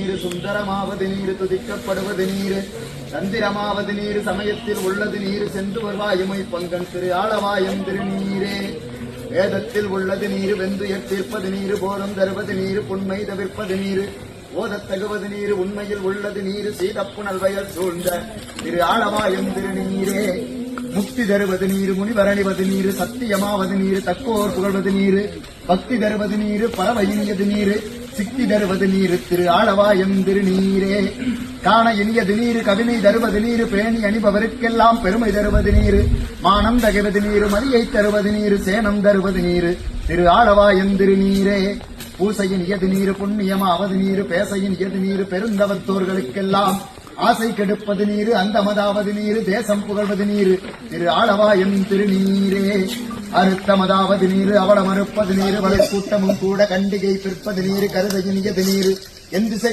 நீர் சுந்தரமாவது நீர் துதிக்கப்படுவது நீர். சந்திரமாவது நீர் சமயத்தில் உள்ளது நீர். சென்று வருவாயுமை பங்கன் திரு ஆளவாயம் திருநீரே. வேதத்தில் உள்ளது நீர். வெந்து எட்டிருப்பது நீர். போதம் தருவது நீர். புண்மை தவிர்ப்பது நீர். ஓதத் தகுவது நீர். உண்மையில் உள்ளது நீர். சீதப்புணல் வயல் சூழ்ந்த திரு ஆளவாயம் திருநீரே. முக்தி தருவது நீர். முனிவரணிவது நீர். சத்தியமாவது நீர். தக்கோர் புகழ்வது நீர். பக்தி தருவது நீர். பரவ இனியது நீர். சித்தி தருவது நீர் திரு ஆளவாயம் திருநீரே. காண இனியது நீர் கவினை தருவது நீர் பேணி அணிபவருக்கெல்லாம் பெருமை தருவது நீர். மானம் தகுவது நீர் மதியை தருவது நீர் சேனம் தருவது நீரு. திரு ஆளவாயம் திருநீரே. பூசையின் இயது நீர் புண்ணியமாவது நீர் பேசையின் இயது நீர் பெருந்தவத்தோர்களுக்கெல்லாம் ஆசை கெடுப்பது நீரு அந்தமதாவது நீர் தேசம் புகழ்வது நீர். திரு ஆளவாயம் திருநீரே. அறுத்தமதாவது நீர் அவள மறுப்பது நீர் வலை கூட்டமும் கூட கண்டிகை பிற்பது நீர் கருதையின் இயது நீர். எந்திசை